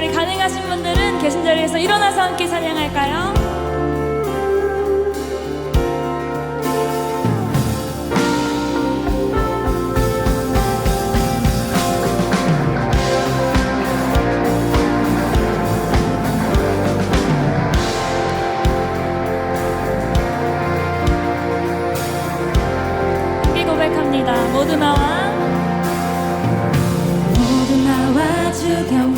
우리 가능하신 분들은 계신 자리에서 일어나서 함께 찬양할까요? 모두 나와 모두 나와 주경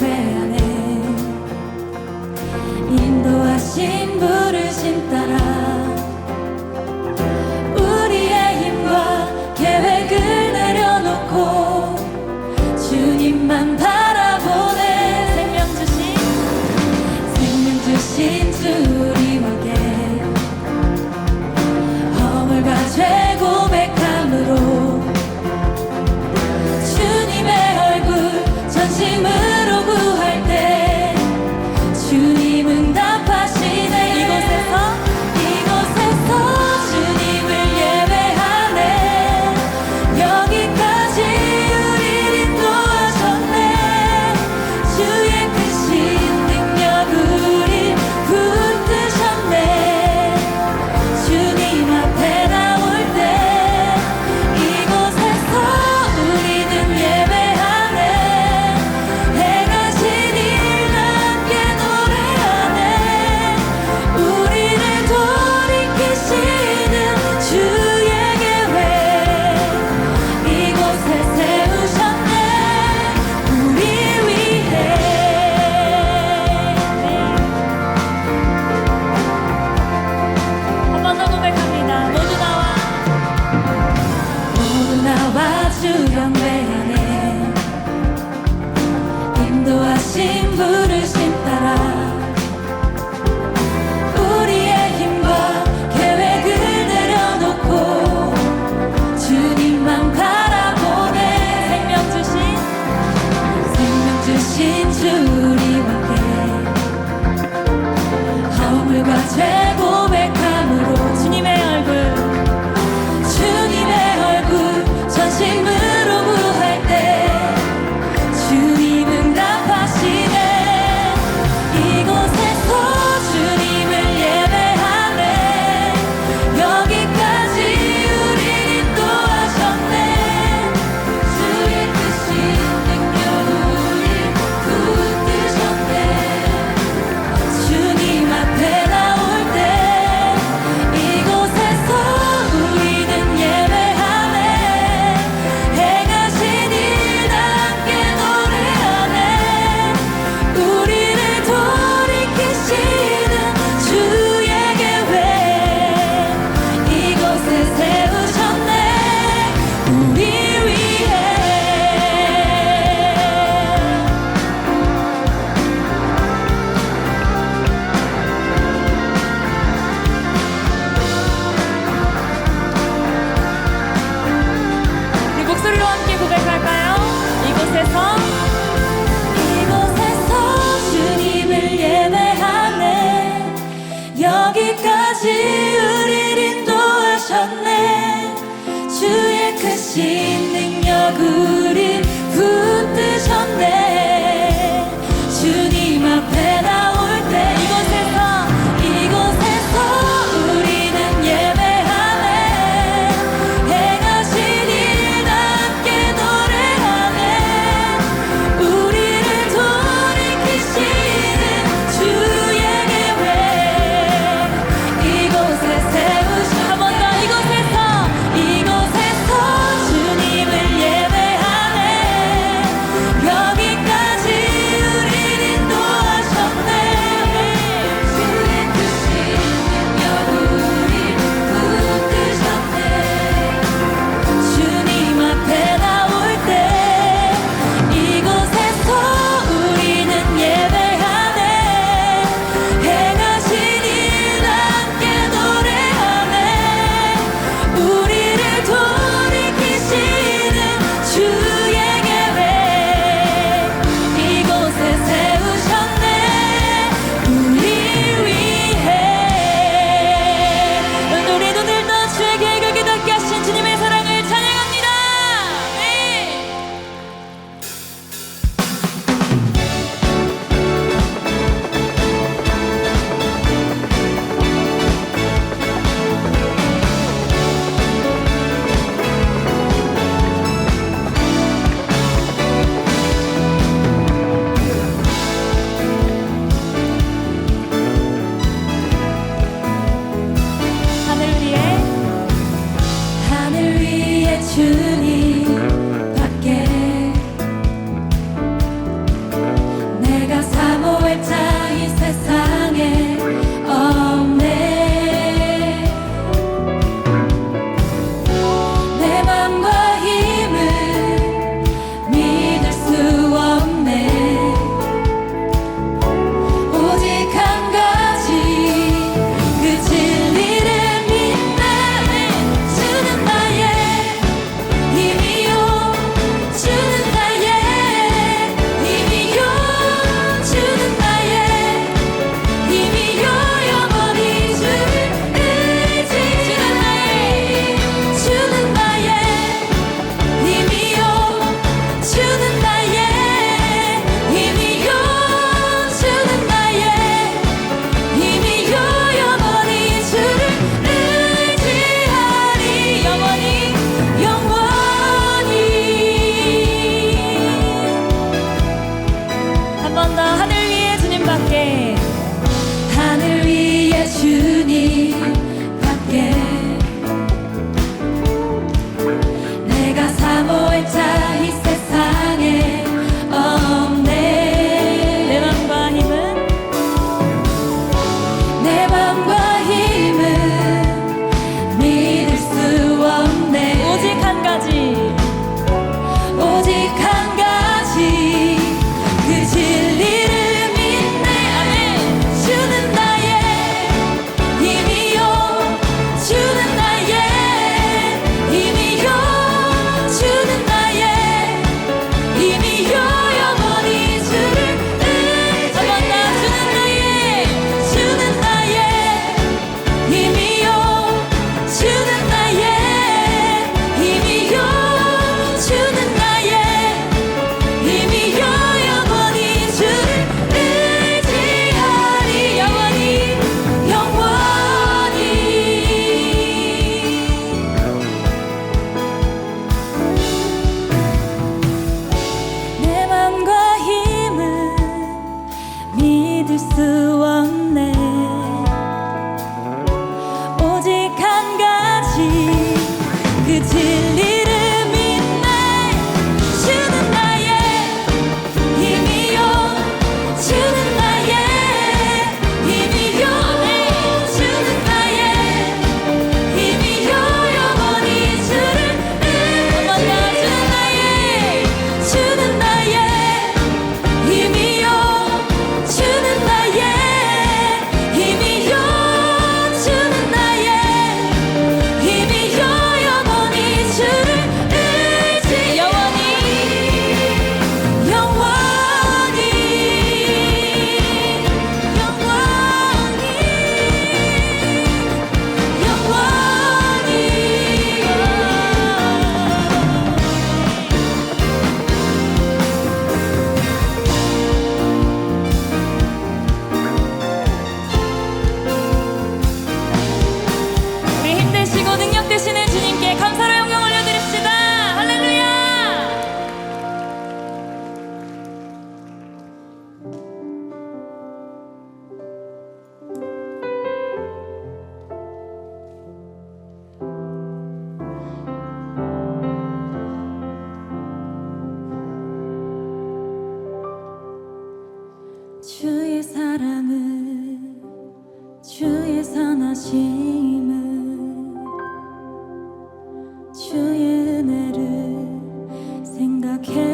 은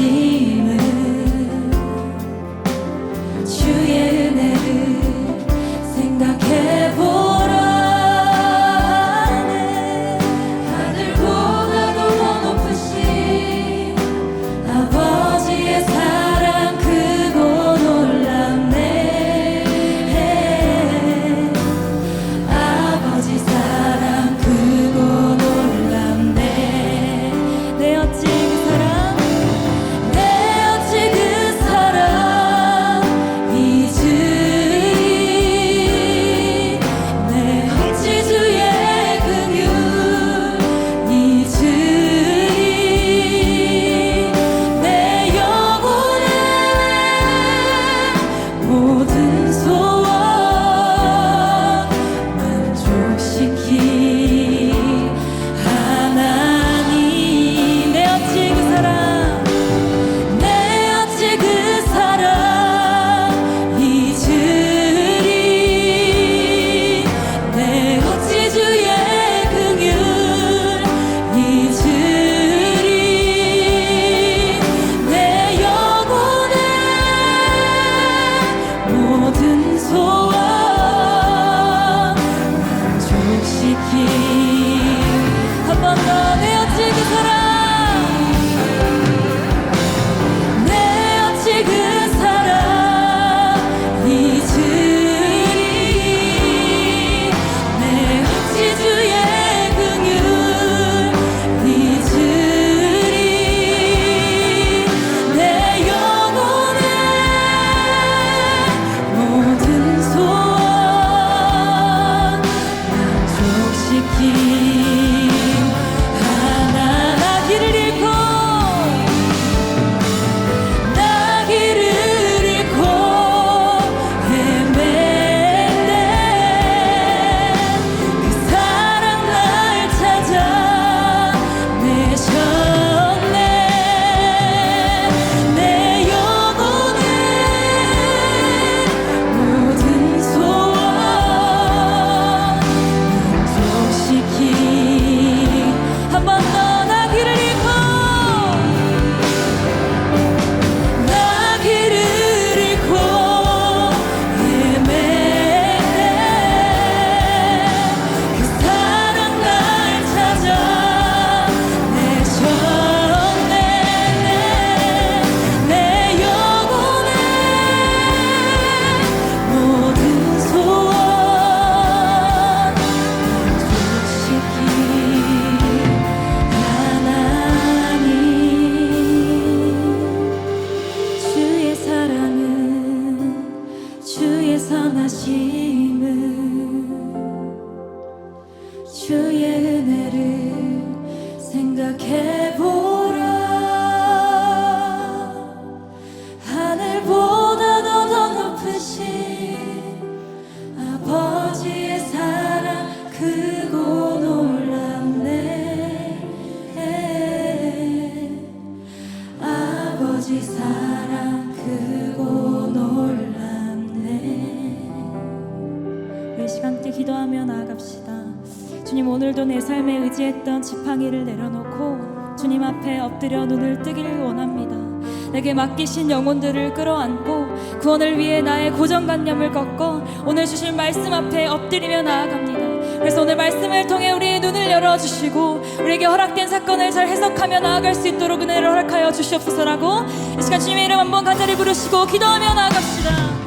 see 주님 오늘도 내 삶에 의지했던 지팡이를 내려놓고 주님 앞에 엎드려 눈을 뜨길 원합니다. 내게 맡기신 영혼들을 끌어안고 구원을 위해 나의 고정관념을 꺾어 오늘 주신 말씀 앞에 엎드리며 나아갑니다. 그래서 오늘 말씀을 통해 우리의 눈을 열어주시고 우리에게 허락된 사건을 잘 해석하며 나아갈 수 있도록 은혜를 허락하여 주시옵소서라고 이 시간 주님의 이름 한번 간절히 부르시고 기도하며 나아갑시다.